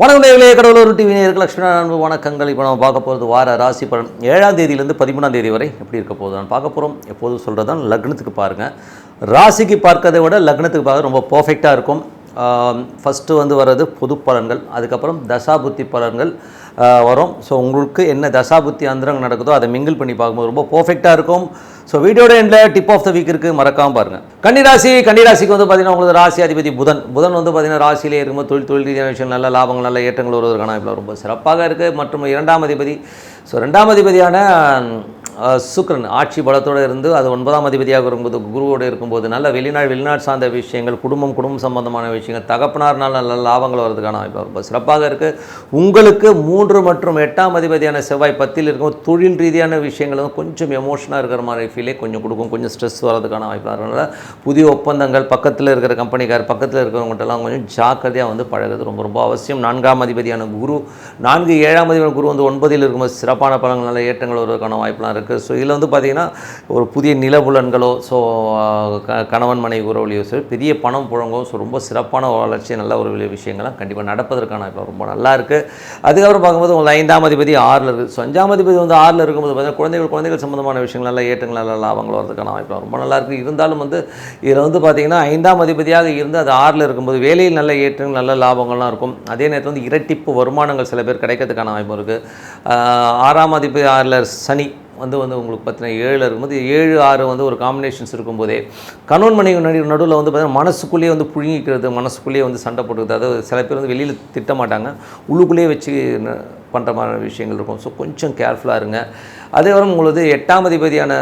வணக்கம் நேர்களே கடவுளூர் டிவி நேருக்கு லட்சுமி அன்பு வணக்கங்கள். இப்போ நம்ம பார்க்க போகிறது வார ராசி பலன். ஏழாம் தேதியிலேருந்து பதிமூணாம் தேதி வரை எப்படி இருக்க போகுது நான் பார்க்க போகிறோம் எப்போதும் சொல்கிறது தான் லக்னத்துக்கு பாருங்கள் ராசிக்கு பார்க்கறதை விட லக்னத்துக்கு பார்க்க ரொம்ப பர்ஃபெக்டாக இருக்கும். ஃபஸ்ட்டு வந்து வர்றது பொது பலன்கள் அதுக்கப்புறம் தசாபுத்தி பலன்கள் வரும். ஸோ உங்களுக்கு என்ன தசாபுத்தி அந்தரங்க நடக்குதோ அதை மிங்கிள் பண்ணி பார்க்கும்போது ரொம்ப பர்ஃபெக்டாக இருக்கும். ஸோ வீடியோட எண்டில் டிப் ஆஃப் த வீக் இருக்குது மறக்காமல் பாருங்கள் கன்னிராசி கன்னிராசிக்கு வந்து பார்த்தீங்கன்னா உங்களுக்கு ராசி அதிபதி புதன். புதன் வந்து பார்த்திங்கன்னா ராசியிலே இருக்கும்போது தொழில் தொழில் ரீதியான விஷயம் நல்ல லாபங்கள் நல்ல ஏற்றங்கள் வருவதற்கான வாய்ப்புகள் ரொம்ப சிறப்பாக இருக்குது மற்றும் இரண்டாம் அதிபதி ஸோ ரெண்டாம் அதிபதியான சுக்ரன் சுக்கிரன் ஆட்சி பலத்தோடு இருந்து அது ஒன்பதாம் அதிபதியாக இருக்கும்போது குருவோடு இருக்கும்போது நல்ல வெளிநாடு வெளிநாடு சார்ந்த விஷயங்கள் குடும்பம் குடும்பம் சம்பந்தமான விஷயங்கள் தகப்பனார்னால் நல்ல லாபங்கள் வர்றதுக்கான வாய்ப்பு ரொம்ப சிறப்பாக இருக்குது உங்களுக்கு மூன்று மற்றும் எட்டாம் அதிபதியான செவ்வாய் பத்தில் இருக்கும் தொழில் ரீதியான விஷயங்கள் வந்து கொஞ்சம் எமோஷனாக இருக்கிற மாதிரி ஃபீலே கொஞ்சம் கொடுக்கும் கொஞ்சம் ஸ்ட்ரெஸ் வர்றதுக்கான வாய்ப்பு அதனால் புதிய ஒப்பந்தங்கள் பக்கத்தில் இருக்கிற கம்பெனிக்கார் பக்கத்தில் இருக்கிறவங்கள்ட்டெல்லாம் கொஞ்சம் ஜாக்கிரதையாக வந்து பழகுறது ரொம்ப ரொம்ப அவசியம். நான்காம் அதிபதியான குரு நான்கு ஏழாம் அதிபதியான குரு வந்து ஒன்பதில் இருக்கும்போது சிறப்பான பலங்கள் நல்ல ஏற்றங்கள் வருவதற்கான வாய்ப்புலாம் இருக்குது ஸோ இதில் வந்து பார்த்திங்கன்னா ஒரு புதிய நிலபுலன்களோ ஸோ க கணவன் மனைவி உறவுலையோ சரி பெரிய பணம் புழங்கும் ஸோ ரொம்ப சிறப்பான வளர்ச்சி நல்ல ஒரு விஷயங்கள்லாம் கண்டிப்பாக நடப்பதற்கான வாய்ப்பு ரொம்ப நல்லா இருக்குது அதுக்கப்புறம் பார்க்கும்போது உங்களுக்கு ஐந்தாம் அதிபதி ஆறில் இருக்குது ஸோ அஞ்சாம் அதிபதி வந்து ஆறில் இருக்கும்போது பார்த்தீங்கன்னா குழந்தைகள் குழந்தைகள் சம்மந்தமான விஷயங்கள் நல்ல ஏற்றங்கள் நல்ல லாபங்கள் வரதுக்கான வாய்ப்பு ரொம்ப நல்லா இருக்குது இருந்தாலும் வந்து இதில் வந்து பார்த்திங்கன்னா ஐந்தாம் அதிபதியாக இருந்து அது ஆறில் இருக்கும்போது வேலையில் நல்ல ஏற்றங்கள் நல்ல லாபங்கள்லாம் இருக்கும். அதே நேரத்தில் வந்து இரட்டிப்பு வருமானங்கள் சில பேர் கிடைக்கிறதுக்கான வாய்ப்பு இருக்குது ஆறாம் அதிபதி ஆறில் சனி வந்து வந்து உங்களுக்கு பார்த்தீங்கன்னா ஏழில் இருக்கும்போது ஏழு ஆறு வந்து ஒரு காம்பினேஷன்ஸ் இருக்கும்போதே கணவன் மனைவி நடு நடுவில் வந்து பார்த்தீங்கன்னா மனசுக்குள்ளேயே வந்து புழுங்கிக்கிறது மனசுக்குள்ளேயே வந்து சண்டை போட்டுக்கிறது. அதாவது சில பேர் வந்து வெளியில் திட்ட மாட்டாங்க. உள்ளுக்குள்ளேயே வச்சு பண்ணுற மாதிரி விஷயங்கள் இருக்கும். ஸோ கொஞ்சம் கேர்ஃபுல்லாக இருங்க. அதே வரும் உங்களுக்கு எட்டாம் அதிபதியான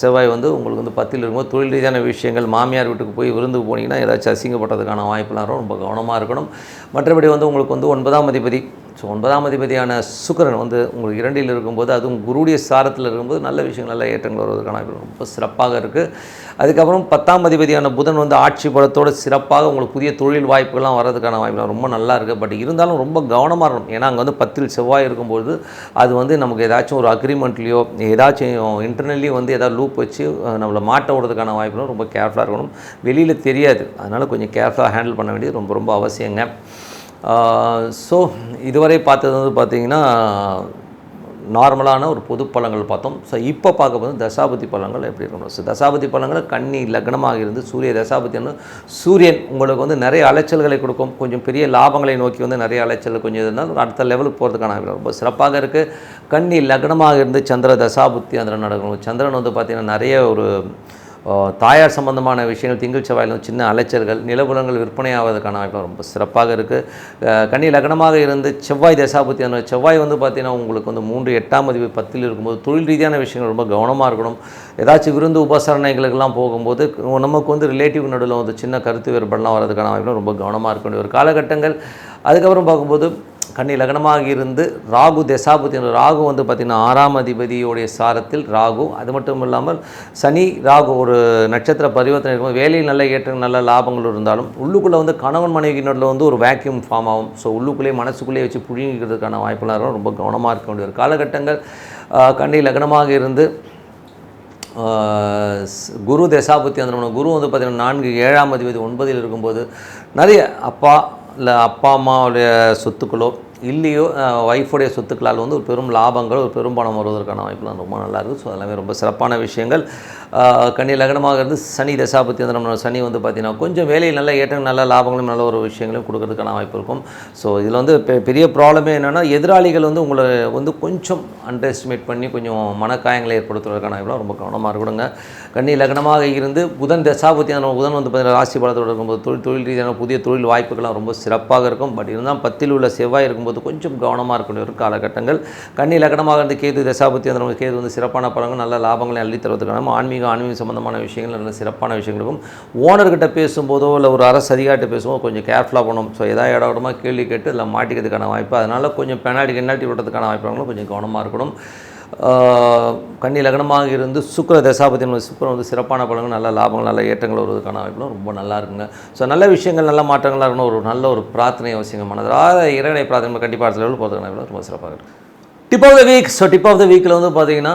செவ்வாய் வந்து உங்களுக்கு வந்து பத்தில் இருக்கும்போது தொழில் ரீதியான விஷயங்கள் மாமியார் வீட்டுக்கு போய் விருந்து போனீங்கன்னா ஏதாச்சும் அசிங்கப்பட்டதுக்கான வாய்ப்புலாம் ரொம்ப கவனமாக இருக்கணும். மற்றபடி வந்து உங்களுக்கு வந்து ஒன்பதாம் அதிபதி ஸோ ஒன்பதாம் அதிபதியான சுக்கரன் வந்து உங்களுக்கு இரண்டில் இருக்கும்போது அதுவும் குருடைய சாரத்தில் இருக்கும்போது நல்ல விஷயங்கள் நல்ல ஏற்றங்கள் வருவதற்கான ரொம்ப சிறப்பாக இருக்குது அதுக்கப்புறம் பத்தாம் அதிபதியான புதன் வந்து ஆட்சி பலத்தோடு சிறப்பாக உங்களுக்கு புதிய தொழில் வாய்ப்புகள்லாம் வர்றதுக்கான வாய்ப்புலாம் ரொம்ப நல்லா இருக்குது பட் இருந்தாலும் ரொம்ப கவனமாக இருக்கணும். ஏன்னா அங்கே வந்து பத்தில் செவ்வாய் இருக்கும்போது அது வந்து நமக்கு ஏதாச்சும் ஒரு அக்ரிமெண்ட்லேயோ ஏதாச்சும் இன்டர்னல்லி வந்து ஏதாவது லூப் வச்சு நம்மளை மாட்ட விடுறதுக்கான வாய்ப்புகளும் ரொம்ப கேர்ஃபுல்லாக இருக்கணும். வெளியில் தெரியாது. அதனால் கொஞ்சம் கேர்ஃபுல்லாக ஹேண்டில் பண்ண வேண்டியது ரொம்ப ரொம்ப அவசியங்க. ஸோ இதுவரை பார்த்தது வந்து பார்த்திங்கன்னா நார்மலான ஒரு பொது பழங்கள் பார்த்தோம். ஸோ இப்போ பார்க்க போது தசாபதி பழங்கள் எப்படி இருக்கணும் ஸோ தசாபதி பலன்கள் கண்ணி லக்னமாக இருந்து சூரிய தசாபதினு சூரியன் உங்களுக்கு வந்து நிறைய அலைச்சல்களை கொடுக்கும். கொஞ்சம் பெரிய லாபங்களை நோக்கி வந்து நிறைய அலைச்சல் கொஞ்சம் இருந்தால் அடுத்த லெவலுக்கு போகிறதுக்கான ரொம்ப சிறப்பாக இருக்குது கன்னி லக்னமாக இருந்து சந்திர தசாபுத்தி அந்த நடக்கணும் சந்திரன் வந்து பார்த்திங்கன்னா நிறைய ஒரு தாயார் சம்பந்தமான விஷயங்கள் திங்கள் செவ்வாயில் சின்ன அலைச்சல்கள் நிலபுலங்கள் விற்பனை ஆவதற்கான வாய்ப்பு ரொம்ப சிறப்பாக இருக்குது கன்னி லக்னமாக இருந்து செவ்வாய் தசாபுத்தி அந்த செவ்வாய் வந்து பார்த்திங்கன்னா உங்களுக்கு வந்து மூன்று எட்டாம் மதிப்பு பத்தில் இருக்கும்போது தொழில் ரீதியான விஷயங்கள் ரொம்ப கவனமாக இருக்கணும். ஏதாச்சும் விருந்து உபசரணைகளுக்கெல்லாம் போகும்போது நமக்கு வந்து ரிலேட்டிவ் நடுவில் வந்து சின்ன கருத்து வேறுபாடெலாம் வரதுக்கான வாய்ப்பு ரொம்ப கவனமாக இருக்க வேண்டிய ஒரு காலகட்டங்கள் அதுக்கப்புறம் பார்க்கும்போது கன்னி லக்னமாக இருந்து ராகு தசாபுத்தி ராகு வந்து பார்த்திங்கன்னா ஆறாம் அதிபதியோடைய சாரத்தில் ராகு. அது மட்டும் இல்லாமல் சனி ராகு ஒரு நட்சத்திர பரிவர்த்தனை இருக்கும். வேலையில் நல்ல ஏற்றம் நல்ல லாபங்கள் இருந்தாலும் உள்ளுக்குள்ளே வந்து கணவன் மனைவி நடுவில் வந்து ஒரு வேக்யூம் ஃபார்ம் ஆகும். ஸோ உள்ளுக்குள்ளேயே மனசுக்குள்ளேயே வச்சு புழுங்கிக்கிறதுக்கான வாய்ப்புலாம் இருக்கும். ரொம்ப கவனமாக இருக்க வேண்டிய ஒரு காலகட்டங்கள். கன்னி லக்னமாக இருந்து குரு தசாபுத்தி அந்த குரு வந்து பார்த்திங்கன்னா நான்கு ஏழாம் அதிபதி ஒன்பதில் இருக்கும்போது நிறைய அப்பா இல்லை அப்பா அம்மாவுடைய சொத்துக்களோ இல்லையோ ஒய்ஃபுடைய சொத்துக்களால் வந்து ஒரு பெரும் லாபங்கள் ஒரு பெரும் பணம் வருவதற்கான வாய்ப்புலாம் ரொம்ப நல்லா இருக்குது. ஸோ எல்லாமே ரொம்ப சிறப்பான விஷயங்கள். கன்னி லக்னமாக இருந்து சனி தசாபத்தி வந்து நம்ம சனி வந்து பார்த்திங்கன்னா கொஞ்சம் வேலையில் நல்ல ஏற்றம் நல்ல லாபங்களும் நல்ல ஒரு விஷயங்களையும் கொடுக்கறதுக்கான வாய்ப்பு இருக்கும். ஸோ இதில் வந்து பெ- பெரிய ப்ராப்ளமே என்னென்னா எதிராளிகள் வந்து உங்களை வந்து கொஞ்சம் அண்டர் எஸ்டிமேட் பண்ணி கொஞ்சம் மனக்காயங்களை ஏற்படுத்துவதற்கான வாய்ப்புலாம் ரொம்ப கவனமாக இருக்கணுங்க. கன்னி லக்னமாக இருந்து புதன் தசாபத்தி அந்த புதன் வந்து பார்த்திங்கன்னா ராசி பலத்தோடு இருக்கும்போது தொழில் தொழில் ரீதியான புதிய தொழில் வாய்ப்புகள்லாம் ரொம்ப சிறப்பாக இருக்கும். பட் இருந்தால் பத்தில் உள்ள செவ்வாய் இருக்கும்போது கொஞ்சம் கவனமாக இருக்கணும். ஒரு காலகட்டங்கள். கண்ணி லக்னமாக இருந்து கேது தசாபத்தி அந்த கேது வந்து சிறப்பான பலங்கள் நல்ல லாபங்களை அள்ளி தருவதற்கான ஆன்மீக ஆன்மீக சம்பந்தமான விஷயங்கள் நல்ல சிறப்பான விஷயங்கள் இருக்கும் ஓனர்கிட்ட பேசும்போதோ இல்லை ஒரு அரசு அதிகாரிட்ட பேசும்போது கொஞ்சம் கேர்ஃபுல்லாக பண்ணணும். ஸோ எதாவது இட இடமா கேள்வி கேட்டு இல்லை மாட்டிக்கிறதுக்கான வாய்ப்பு அதனால் கொஞ்சம் பெனால்ட்டி பெனால்ட்டி விடுறதுக்கான வாய்ப்புகளும் கொஞ்சம் கவனமாக இருக்கணும். கன்னி லக்னமாக இருந்து சுக்கிர தசாபதி சுக்கரம் வந்து சிறப்பான பலன்கள் நல்ல லாபங்கள் நல்ல ஏற்றங்கள் வருவதற்கான வாய்ப்புலாம் ரொம்ப நல்லா இருக்குங்க. ஸோ நல்ல விஷயங்கள் நல்ல மாற்றங்களாக இருக்கணும் ஒரு நல்ல ஒரு பிரார்த்தனை அவசியமானது மனதார இறைவனை பிரார்த்தனை கண்டிப்பாக அடுத்த லெவலில் போகிறதுக்கான ரொம்ப சிறப்பாக இருக்குது tip of the week so tip of the வீக்கில் வந்து பார்த்திங்கன்னா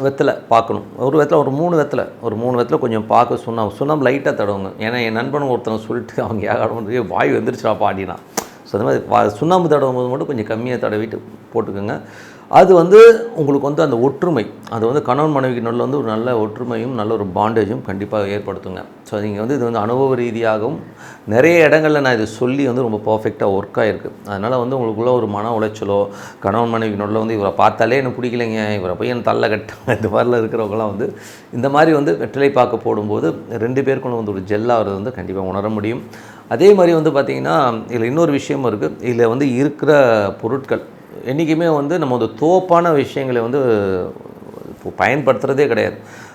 வெத்தலை பார்க்கணும். ஒரு வெத்தலை ஒரு மூணு வெத்தலை ஒரு மூணு வெத்தலை கொஞ்சம் பார்க்க சுண்ணாம்பு சுண்ணாம்பு லைட்டாக தடவுங்க. ஏன்னா என் நண்பன் ஒருத்தன் சொல்லிட்டு அவங்க ஏகாடம் வாய் வந்துருச்சுடா பாடினா ஸோ அந்த மாதிரி வா- சுண்ணாம்பு தடவும் போது மட்டும் கொஞ்சம் கம்மியாக தடவிட்டு போட்டுக்கோங்க. அது வந்து உங்களுக்கு வந்து அந்த ஒற்றுமை அது வந்து கணவன் மனைவிக்கு நல்ல வந்து ஒரு நல்ல ஒற்றுமையும் நல்ல ஒரு பாண்டேஜும் கண்டிப்பாக ஏற்படுத்துங்க. ஸோ நீங்கள் வந்து இது வந்து அனுபவ ரீதியாகவும் நிறைய இடங்களில் நான் இது சொல்லி வந்து ரொம்ப பர்ஃபெக்டாக ஒர்க் ஆகிருக்கு அதனால் வந்து உங்களுக்குள்ள ஒரு மன உளைச்சலோ கணவன் மனைவி நடுவில் வந்து இவரை பார்த்தாலே எனக்கு பிடிக்கலைங்க இவரை போய் என் தள்ள கட்ட இந்த மாதிரிலாம் இருக்கிறவங்களாம் வந்து இந்த மாதிரி வந்து வெற்றிலை பார்க்க போடும்போது ரெண்டு பேருக்குள்ள வந்து ஒரு ஜெல்லாகிறது வந்து கண்டிப்பாக உணர முடியும். அதே மாதிரி வந்து பார்த்திங்கன்னா இதில் இன்னொரு விஷயமும் இருக்குது இதில் வந்து இருக்கிற பொருட்கள் என்றைக்குமே வந்து நம்ம வந்து தோப்பான விஷயங்களை வந்து பயன்படுத்துகிறதே கிடையாது.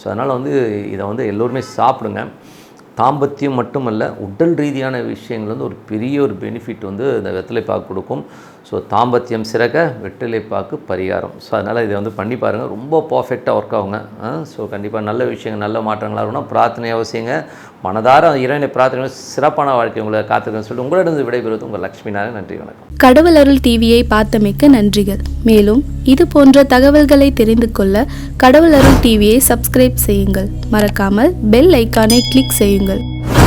ஸோ அதனால் வந்து இதை வந்து எல்லோருமே சாப்பிடுங்க. தாம்பத்தியம் மட்டுமல்ல உடல் ரீதியான விஷயங்கள் வந்து ஒரு பெரிய ஒரு பெனிஃபிட் வந்து இந்த வெத்தலைப்பாக்கு கொடுக்கும். ஸோ தாம்பத்தியம் சிறக்க வெற்றிலைப்பாக்கு பரிகாரம். ஸோ அதனால் இதை வந்து பண்ணி பாருங்கள் ரொம்ப பர்ஃபெக்டாக ஒர்க் ஆகுங்க. ஸோ கண்டிப்பாக நல்ல விஷயங்கள் நல்ல மாற்றங்களாக இருக்கணும் பிரார்த்தனை அவசியங்க. மனதார இறைவனை பிரார்த்தனை சிறப்பான வாழ்க்கை உங்களை காத்துக்கணும்னு சொல்லிட்டு உங்களிடம் விடைபெறுவது உங்கள் லக்ஷ்மி நாராயணன். நன்றி வணக்கம். கடவுள் அருள் டிவியை பார்த்தமைக்க நன்றிகள். மேலும் இது போன்ற தகவல்களை தெரிந்து கொள்ள கடவுள் அருள் டிவியை சப்ஸ்கிரைப் செய்யுங்கள். மறக்காமல் பெல் ஐக்கானை கிளிக் செய்யுங்கள். பாருங்கள்